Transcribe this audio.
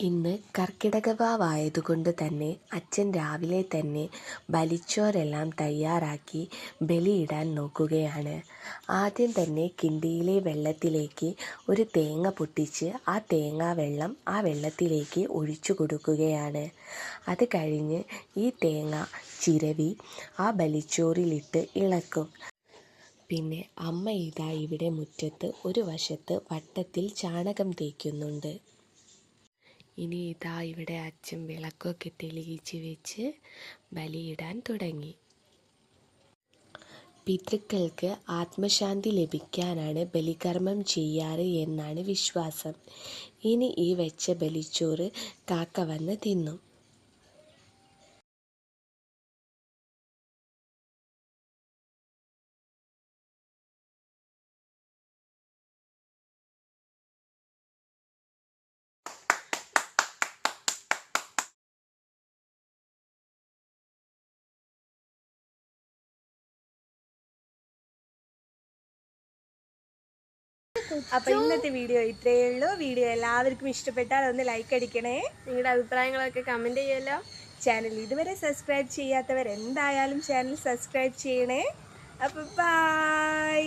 ഇന്ന് കർക്കിടകവായതുകൊണ്ട് തന്നെ അച്ഛൻ രാവിലെ തന്നെ ബലിച്ചോരെല്ലാം തയ്യാറാക്കി ബലിയിടാൻ നോക്കുകയാണ്. ആദ്യം തന്നെ കിണ്ടിയിലെ വെള്ളത്തിലേക്ക് ഒരു തേങ്ങ പൊട്ടിച്ച് ആ തേങ്ങാ വെള്ളം ആ വെള്ളത്തിലേക്ക് ഒഴിച്ചു കൊടുക്കുകയാണ്. അത് കഴിഞ്ഞ് ഈ തേങ്ങ ചിരവി ആ ബലിച്ചോറിലിട്ട് ഇളക്കും. പിന്നെ അമ്മ ഇതാ ഇവിടെ മുറ്റത്ത് ഒരു വശത്ത് വട്ടത്തിൽ ചാണകം തേക്കുന്നുണ്ട്. ഇനി ഇതാ ഇവിടെ അച്ഛൻ വിളക്കൊക്കെ തെളിയിച്ച് വെച്ച് ബലിയിടാൻ തുടങ്ങി. പിതൃക്കൾക്ക് ആത്മശാന്തി ലഭിക്കാനാണ് ബലികർമ്മം ചെയ്യാറ് എന്നാണ് വിശ്വാസം. ഇനി ഈ വെച്ച ബലിച്ചോറ് കാക്ക വന്ന് തിന്നും. അപ്പൊ ഇന്നത്തെ വീഡിയോ ഇത്രയേ ഉള്ളൂ. വീഡിയോ എല്ലാവർക്കും ഇഷ്ടപ്പെട്ടാൽ ഒന്ന് ലൈക്ക് അടിക്കണേ. നിങ്ങളുടെ അഭിപ്രായങ്ങളൊക്കെ കമന്റ് ചെയ്യല്ലോ ചാനൽ ഇതുവരെ സബ്സ്ക്രൈബ് ചെയ്യാത്തവർ എന്തായാലും ചാനൽ സബ്സ്ക്രൈബ് ചെയ്യണേ. അപ്പൊ ബൈ